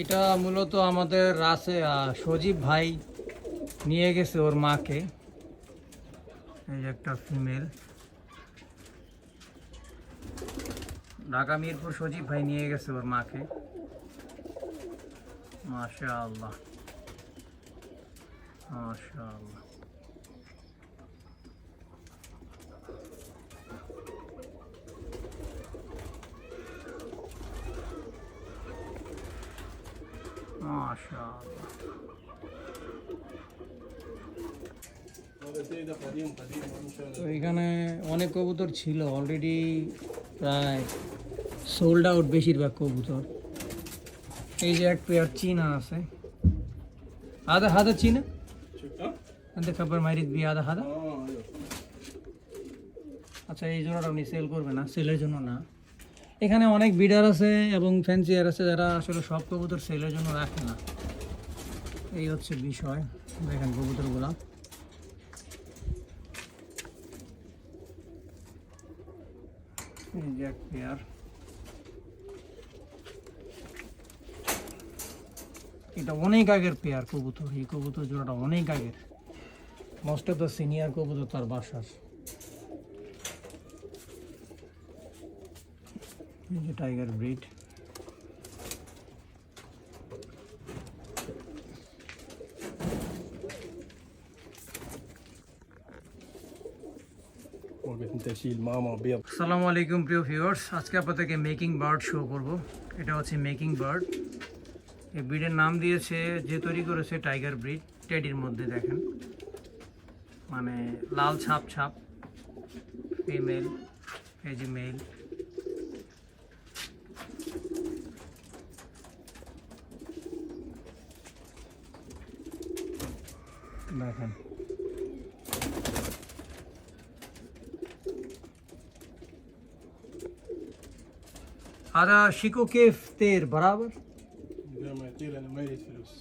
এটা মূলত আমাদের রাসে সজীব ভাই নিয়ে গেছে ওর মাকে। এই একটা ফিমেল ঢাকা মিরপুর সজীব ভাই নিয়ে গেছে ওর মাকে। মাশা আল্লাহ মাশা আল্লাহ তো এখানে অনেক কবুতর ছিল অলরেডি প্রায় সোল্ড আউট বেশিরভাগ কবুতর। এই যে এক পেয়ার চীনা আছে। আদা হাদা চীনা? খাবার মারিত বি আদা হাদা আচ্ছা এই জোড়াটা উনি সেল করবে না? সেলের জন্য না? এখানে অনেক বিডার আছে এবং ফ্যান্সিয়ার আছে যারা আসলে সব কবুতর সেলের জন্য রাখে না। এই হচ্ছে বিষয়। দেখেন কবুতরগুলা। এক পেয়ার এটা অনেক আগের পেয়ার কবুতর। এই কবুতর জোড়াটা অনেক আগের। মোস্ট অফ দ্য সিনিয়র কবুতর তার বাসার। এই যে টাইগার ব্রিড আসসালামু আলাইকুম প্রিয় ভিউয়ার্স আজকে আপনাদেরকে মেকিং বার্ড শো করব। এটা হচ্ছে মেকিং বার্ড এই ব্রিডের নাম দিয়েছে, যে তৈরি করেছে টাইগার ব্রিড টেডির মধ্যে দেখেন। মানে লাল ছাপ ছাপ ফিমেল এই যে মেল দেখেন هذا شيكو كيف طير برابر لما يطير انا ما يريد فلوس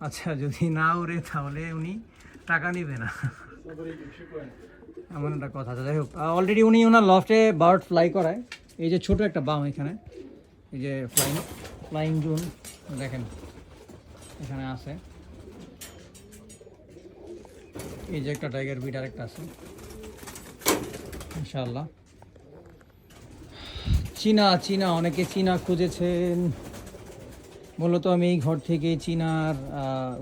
আচ্ছা যদি না উড়ে তাহলে উনি টাকা নেবে না صبر يجيب شو كوين এমন একটা কথা আছে যাই হোক অলরেডি উনি ওনার লফটে বার্ড ফ্লাই করায় এই যে ছোট একটা বাম এখানে এই যে ফ্লাইং ফ্লাইং জোন দেখেন এখানে আছে এই যে একটা টাইগার বিট আরেকটা আছে। ইনশাল্লাহ চীনা চীনা অনেকে চীনা খুঁজেছেন। মূলত আমি এই ঘর থেকে চীনার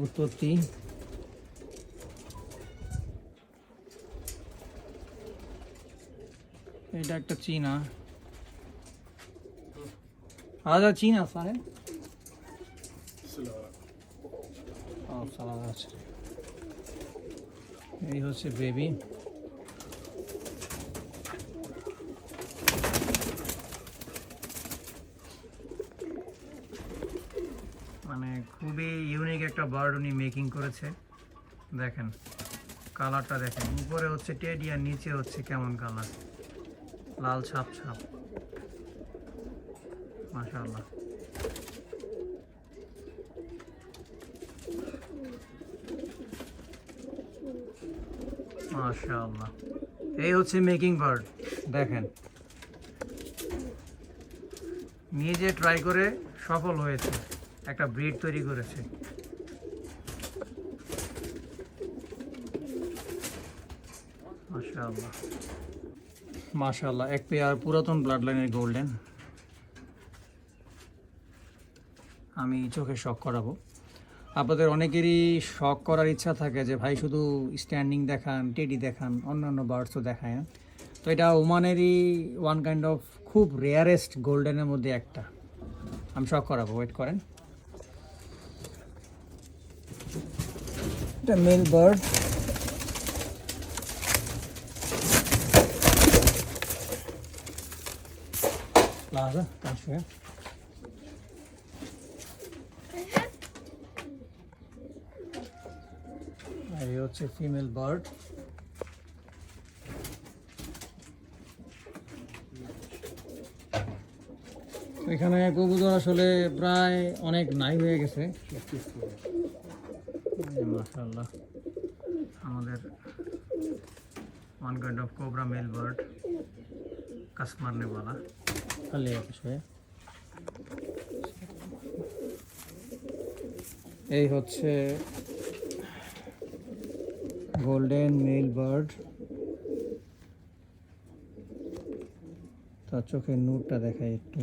উৎপত্তি। এটা একটা চীনা। আলাদা চীনা সারে এই হচ্ছে বেবি মানে খুবই ইউনিক একটা বার্ড উনি মেকিং করেছে। দেখেন কালারটা দেখেন। উপরে হচ্ছে টেডি আর নিচে হচ্ছে কেমন কালার লাল ছাপ ছাপ। মাশাআল্লাহ। মাশাআল্লাহ। এই হচ্ছে মেকিং বার্ড দেখেন। নিজে ট্রাই করে সফল হয়েছে, একটা ব্রিড তৈরি করেছে। মাশাআল্লাহ। মাশাআল্লাহ, এক পেয়ার পুরাতন ব্লাড লাইনের গোল্ডেন আমি চোখে শখ করাবো। আপনাদের অনেকেরই শখ করার ইচ্ছা থাকে যে ভাই শুধু স্ট্যান্ডিং দেখান টেডি দেখান, অন্যান্য বার্ডসও দেখায় তো এটা ওমানেরই ওয়ান কাইন্ড অফ খুব রেয়ারেস্ট গোল্ডেনের মধ্যে একটা। আমি শখ করাবো ওয়েট করেন। এটা মেল বার্ড কাশে হচ্ছে ফিমেল বার্ড। এখানে কবুতর আসলে প্রায় অনেক নাই হয়ে গেছে। মাশাল্লাহ আমাদের one kind of cobra male bird কাস নেওয়ালা খালি আছে এই হচ্ছে গোল্ডেন মেল বার্ড তার চোখের নূরটা দেখায় একটু।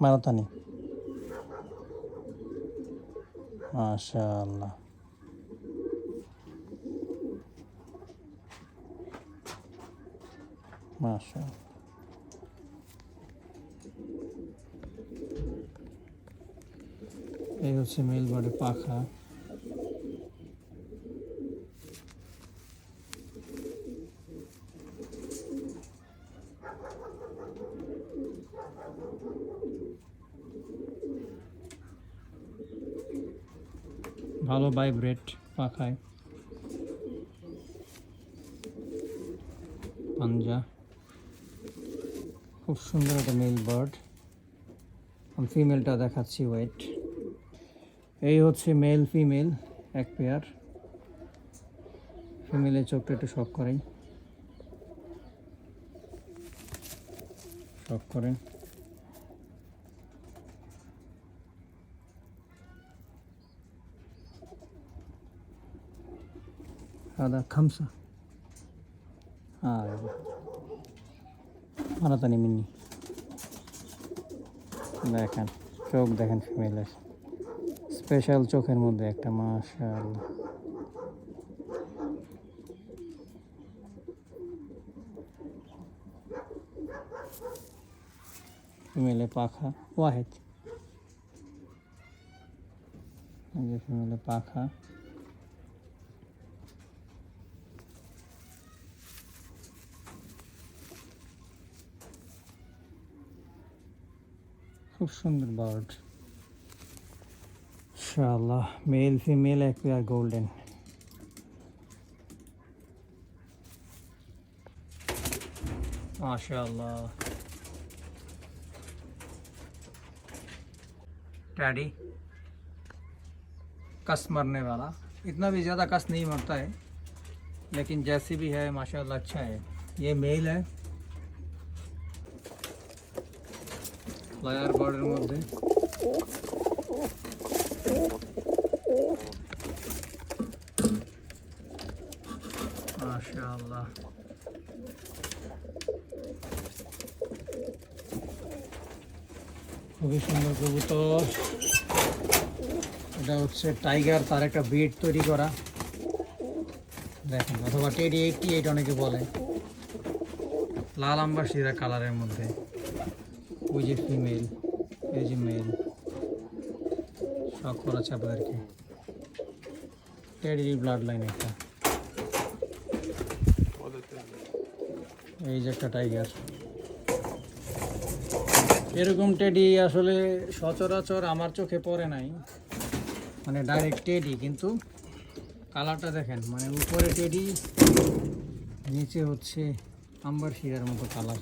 মারাতানি মাশাআল্লাহ। মাশাআল্লাহ এই হচ্ছে মেলবার্ডের পাখা ভালো ভাইব্রেট পাখায় পাঞ্জা খুব সুন্দর একটা মেল বার্ড আমি ফিমেলটা দেখাচ্ছি ওয়েট এই হচ্ছে মেল ফিমেল এক পেয়ার ফিমেলের চোখটা একটু শখ করেন শখ করেন هذا خمسة هذا মারাতানি মিনি দেখেন, চোখ দেখেন ফিমেলের স্পেশাল চোখের মধ্যে একটা মাশাল ফিমেলে পাখা, ওয়াহেদ। ফিমেলে পাখা। খুব সুন্দর বার্ড ইনশাআল্লাহ মেল ফিমেল এক পেয়ার গোল্ডেন माशाल्लाह टैडी कस मरने वाला इतना भी ज़्यादा कस नहीं मरता है लेकिन जैसे भी है माशाल्लाह अच्छा है ये मेल है ফ্লায়ার বার্ডের মধ্যে। খুবই সুন্দর কবুতর। এটা হচ্ছে টাইগার, তার একটা বেড তৈরি করা। দেখেন, অথবা টেডি এইটটি এইট অনেকে বলে। লাল আম্বাসীরা কালারের মধ্যে। ওই যে ফিমেল এই যে মেল শখ করাচ্ছে আপনাদেরকে। টেডির ব্লাড লাইন একটা। এই যে একটা টাইগার এরকম টেডি আসলে সচরাচর আমার চোখে পড়ে নাই। মানে ডাইরেক্ট টেডি কিন্তু কালারটা দেখেন মানে উপরে টেডি নিচে হচ্ছে আম্বার শিরার মতো কালার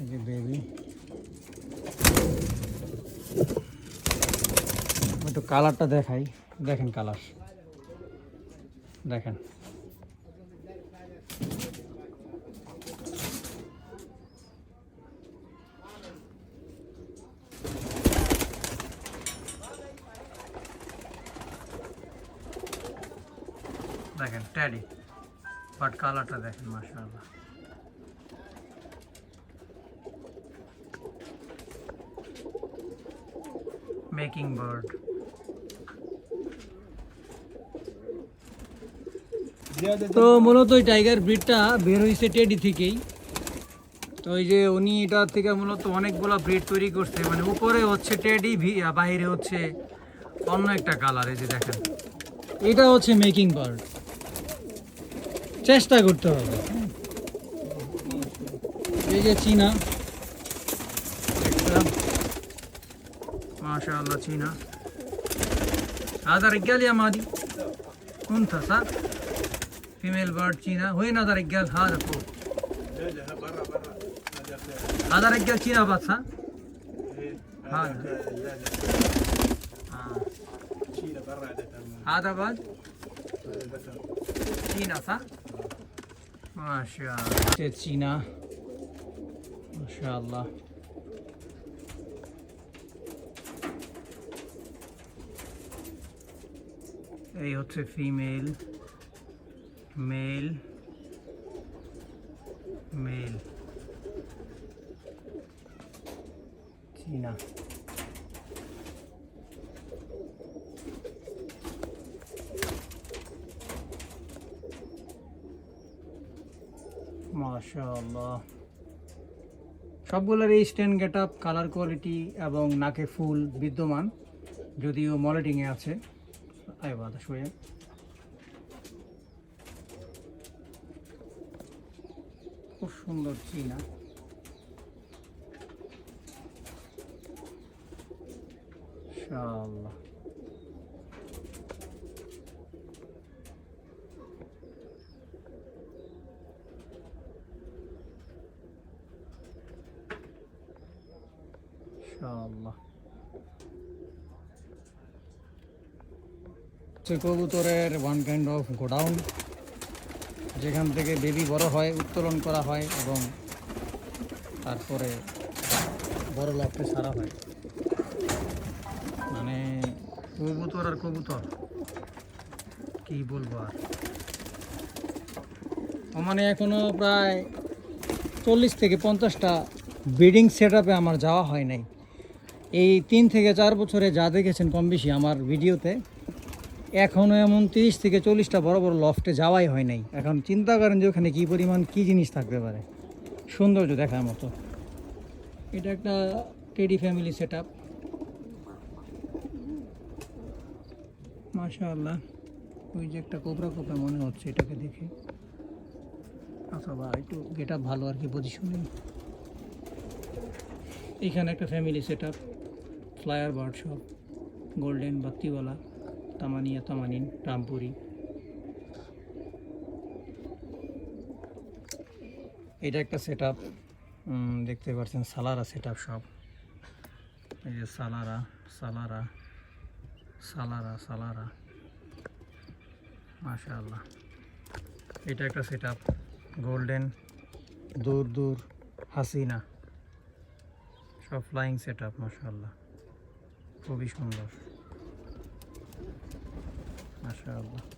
এই যে বেবি একটু কালারটা দেখাই। দেখেন কালার। দেখেন। দেখেন ট্যাডি বাট কালারটা দেখেন মাশাআল্লাহ। mocking bird. তো মূলত ওই টাইগার ব্রিডটা বের হয়েছে টেডি থেকেই। তো এই যে উনি এটা থেকে মূলত অনেকগুলো ব্রিড তৈরি করছে মানে উপরে হচ্ছে টেডি বাইরে হচ্ছে অন্য একটা কালার এই যে দেখেন। এটা হচ্ছে মেকিং বার্ড চেষ্টা করতে হবে। এই যে চীনা। ما شاء الله تينا هذا رجال يا مادي. كنت صح؟ فيميل بارد تينا وين هذا رجال؟ هذا فوق. هذا رجال تينا بات صح؟ هذا. آه. هذا بعد تينا صح؟ ما شاء الله تينا ما شاء الله এই হচ্ছে ফিমেল মেল মেল চীনা। সবগুলোর এই stand get up colour quality এবং নাকে ফুল বিদ্যমান, যদিও মলেটিংয়ে আছে। বাদা শুয়ে খুব সুন্দর চীনা ইনশাআল্লাহ হচ্ছে কবুতরের ওয়ান কাইন্ড অফ গোডাউন যেখান থেকে বেবি বড় হয়, উত্তোলন করা হয় এবং তারপরে বড় লফটে সারা হয়। মানে কবুতর আর কবুতর, কি বলব আর। মানে এখনও প্রায় চল্লিশ থেকে পঞ্চাশটা ব্রিডিং সেট আমার যাওয়া হয় নাই। এই তিন থেকে চার বছরে যা দেখেছেন কম বেশি আমার ভিডিওতে এখনও এমন তিরিশ থেকে চল্লিশটা বড় বড় লফটে যাওয়াই হয় নাই। এখন চিন্তা করেন যে ওখানে কী পরিমাণ কী জিনিস থাকতে পারে। সৌন্দর্য দেখার মতো। এটা একটা টেডি ফ্যামিলি সেট আপ ওই যে একটা কোবরা কোবরা মনে হচ্ছে এটাকে দেখে। অথবা একটু গেট আপ ভালো আর কি পজিশনে এখানে একটা family set up flyer bird shop golden বাত্তিওয়ালা। তামানিয়া তামানিন রামপুরি। এটা একটা সেট দেখতে পাচ্ছেন, সালারা সেট সব। এই যে সালারা সালারা সালারা সালারা। মাশাআল্লাহ। এটা একটা সেট গোল্ডেন দূর দূর, হাসিনা। সব ফ্লাইং সেট আপ মাশাআল্লাহ। খুবই সুন্দর। মাশাআল্লাহ।